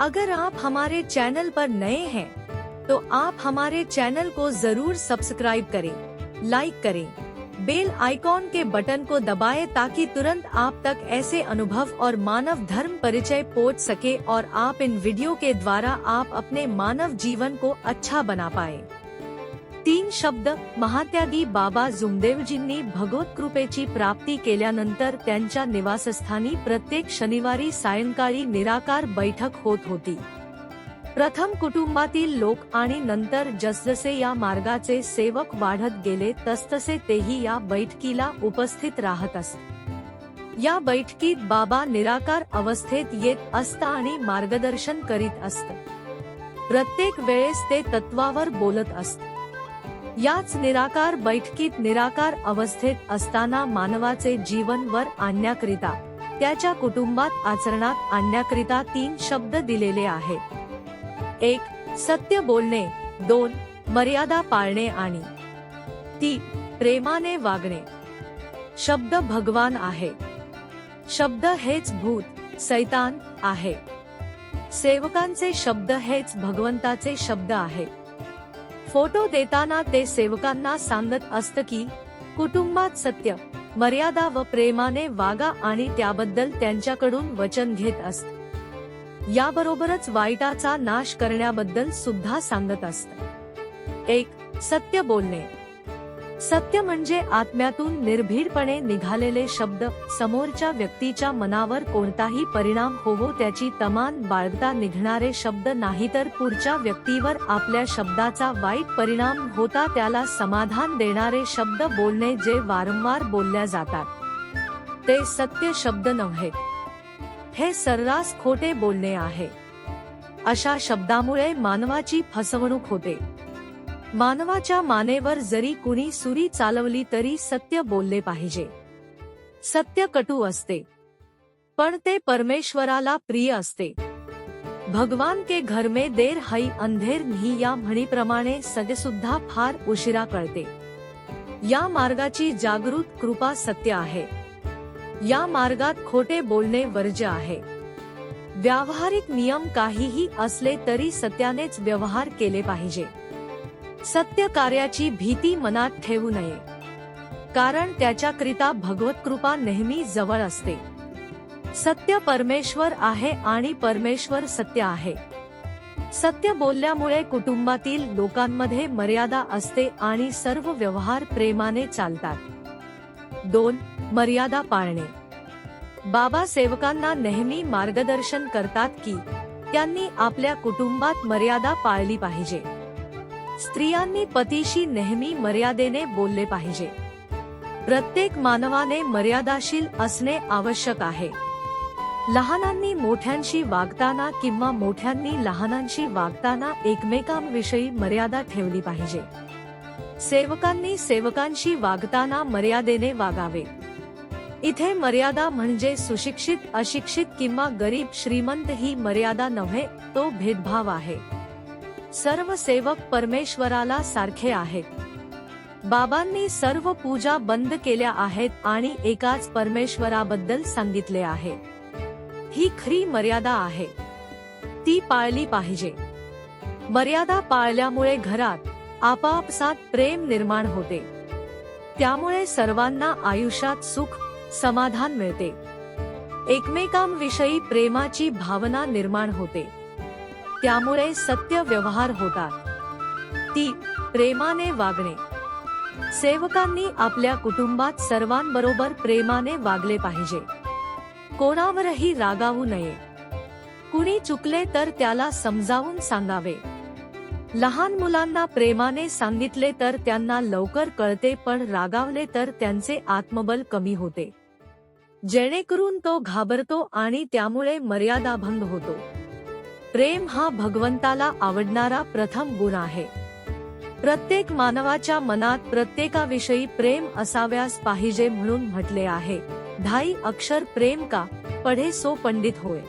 अगर आप हमारे चैनल पर नए हैं तो आप हमारे चैनल को ज़रूर सब्सक्राइब करें, लाइक करें, बेल आइकॉन के बटन को दबाएँ ताकि तुरंत आप तक ऐसे अनुभव और मानव धर्म परिचय पहुँच सके और आप इन वीडियो के द्वारा आप अपने मानव जीवन को अच्छा बना पाए। तीन शब्द महात्यागी बाबा जुमदेवजींनी भगवत कृपेची प्राप्ती केल्यानंतर त्यांच्या निवासस्थानी प्रत्येक शनिवारी सायंकाळी निराकार बैठक होत होती. प्रथम कुटुंबातील लोक आणि नंतर जसजसे या मार्गाचे सेवक वाढत गेले तसतसे तेही या बैठकीला उपस्थित राहत असत या बैठकीत बाबा निराकार अवस्थेत येत असत आणि मार्गदर्शन करीत असत. प्रत्येक वेळेस ते तत्वावर बोलत असत. याच निराकार बैठकीत निराकार अवस्थेत असताना मानवाचे जीवन वर आणण्याकरिता त्याच्या कुटुंबात आचरणात आणण्याकरिता तीन शब्द दिलेले आहेत. एक सत्य बोलणे. दोन मर्यादा पाळणे आणि तीन प्रेमाने वागणे. शब्द भगवान आहे. शब्द हेच भूत सैतान आहे. सेवकांचे शब्द हेच भगवंताचे शब्द आहेत फोटो देताना ते सेवकांना सांगत असत की कुटुंबात सत्य मर्यादा व प्रेमाने वागा आणि त्याबद्दल त्यांच्याकडून वचन घेत असत याबरोबरच वाईटाचा नाश करण्याबद्दल सुद्धा सांगत असत. एक सत्य बोलणे. सत्य म्हणजे आत्म्यातून निर्भीडपणे निघालेले शब्द समोरच्या व्यक्तीच्या मनावर कोणताही परिणाम होवो त्याची तमान बाळगता निघणारे शब्द नाहीतर पुढच्या व्यक्तीवर आपल्या शब्दाचा वाईट परिणाम होता त्याला समाधान देणारे शब्द बोलणे जे वारंवार बोलल्या जातात. ते सत्य शब्द नव्हे. हे सर्रास खोटे बोलणे आहे. अशा शब्दामुळे मानवाची फसवणूक होते. मानवाच्या मानेवर जरी कुणी सुरी चालवली तरी सत्य बोलले पाहिजे. सत्य कटू असते. पण ते परमेश्वराला प्रिय असते. भगवान के घर में देर हई अंधेर नाही या म्हणीप्रमाणे सुद्धा फार उशिरा कळते. या मार्गाची जागृत कृपा सत्य आहे. या मार्गात खोटे बोलणे वर्ज्य आहे. व्यावहारिक नियम काहीही असले तरी सत्यानेच व्यवहार केले पाहिजे. सत्य कार्याची भीती मनात ठेवू नये. कारण त्याच्याकरिता भगवत कृपा नेहमी जवळ असते. सत्य परमेश्वर आहे आणि परमेश्वर सत्य आहे. सत्य बोलल्यामुळे कुटुंबातील लोकांमध्ये मर्यादा असते आणि सर्व व्यवहार प्रेमाने चालतात. दोन मर्यादा पाळणे. बाबा सेवकांना नेहमी मार्गदर्शन करतात की त्यांनी आपल्या कुटुंबात मर्यादा पाळली पाहिजे. स्त्रियांनी पतीशी नेहमी मर्यादेने बोलले पाहिजे. प्रत्येक मानवाने मर्यादाशील असणे आवश्यक आहे. लहानांनी मोठ्यांशी वागताना किंवा मोठ्यांनी लहानांशी वागताना एकमेकांविषयी मर्यादा ठेवली पाहिजे. सेवकांनी सेवकांशी वागताना मर्यादेने वागावे. इथे मर्यादा म्हणजे सुशिक्षित अशिक्षित किंवा गरीब श्रीमंत ही मर्यादा नव्हे तो भेदभाव आहे. सर्व सेवक परमेश्वराला सारखे आहेत. बाबांनी सर्व पूजा बंद केल्या आहेत आणि एकाच परमेश्वराबद्दल सांगितले आहे. ही खरी मर्यादा आहे. ती पाळली पाहिजे. मर्यादा पाळल्यामुळे घरात आपापसात प्रेम निर्माण होते. त्यामुळे सर्वांना आयुष्यात सुख समाधान मिळते. एकमेकांविषयी प्रेमाची भावना निर्माण होते. त्यामुळे सत्य व्यवहार होतात. ती प्रेमाने वागणे. सेवकांनी आपल्या कुटुंबात सर्वांबरोबर प्रेमाने वागले पाहिजे. कोणावरही रागावू नये. कुणी चुकले तर त्याला समजावून सांगावे. लहान मुलांना प्रेमाने सांगितले तर त्यांना लवकर कळते पण रागावले तर त्यांचे आत्मबल कमी होते. जेणेकरून तो घाबरतो आणि त्यामुळे मर्यादाभंग होतो. प्रेम हा भगवंताला आवडणारा प्रथम गुण आहे. प्रत्येक मानवाच्या मनात प्रत्येकाविषयी प्रेम असाव्यास पाहिजे म्हणून म्हटले आहे. धाई अक्षर प्रेम का? पढे सो पंडित होय.